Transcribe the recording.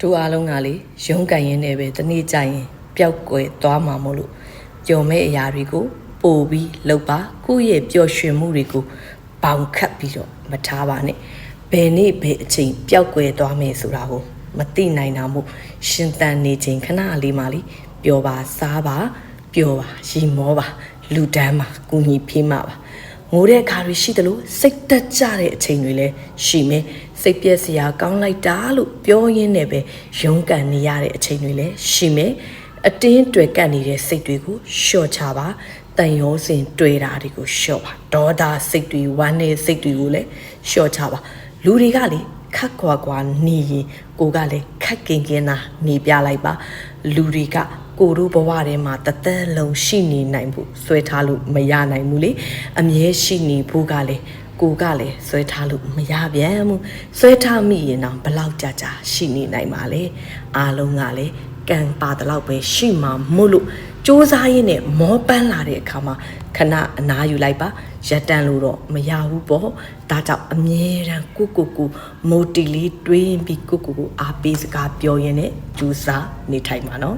တို့အားလုံးကလေရုံးကန်ရင်းနဲ့ပဲတနေ့ကျရင်ပျောက်ကွယ်သွားမှာမို့လို့ပျော်မဲ့အရာတွေကိုပို့ပြီးလှုပ်ပါကိုယ့်ရဲ့ပျော်ရွှင်မှုတွေကိုပေါင်ခတ်ပြီးတော့မထားပါနဲ့ဘယ်နေ့ဘယ်အချိန်ပျောက်ကွယ်သွားမယ်ဆိုတာကိုမသိနိုင်တာမို့ရှင်တန်နေခြင်းခဏလေးမှလေပျော်ပါစားပါပျော်ပါရီမောပါလူတန်းပါကုညီဖေးမှာပါ ငိုတဲ့အခါတွေရှိတယ်လို့စိတ်တက်ကြတဲ့အချိန်တွေလည်းရှိမယ်စိတ်ပြက်စရာကောင်းလိုက်တာလို့ပြောရင်းနဲ့ပဲရုန်းကန်နေရတဲ့အချိန်တွေလည်းရှိမယ်အတင်းတွေ့ကပ်နေတဲ့စိတ်တွေကိုလျှော့ချပါတန်ရောစင်တွေ့တာတွေကိုလျှော့ပါဒေါသစိတ်တွေဝမ်းနေစိတ်တွေကိုလည်းလျှော့ချပါလူတွေကလေခက်ခွာခွာနေရင်ကိုကလည်းခက်ကင်ကင်နာနေပြလိုက်ပါလူတွေက ကိုတို့ဘဝထဲမှာတသက်လုံးရှိနေနိုင်ဖို့ဆွဲထားလို့မရနိုင်ဘူးလေအမြဲရှိနေဖို့ကလည်းကိုကလည်းဆွဲထားလို့မရပြန်ဘူးဆွဲထားမိရင်တော့ဘလောက်ကြာကြာရှိနေနိုင်ပါလေအားလုံးကလည်းကံပါတလောက်ပဲရှိမှာမို့လို့စူးစားရင်းနဲ့မောပန်းလာတဲ့အခါမှာခဏအနားယူလိုက်ပါရက်တန်လို့တော့မရဘူးပေါ့ဒါကြောင့်အမြဲတမ်းကိုကိုကိုမိုတီလေးတွေးပြီးကိုကိုကိုအားပေးစကားပြောရင်းနဲ့ကြိုးစားနေထိုင်ပါနော်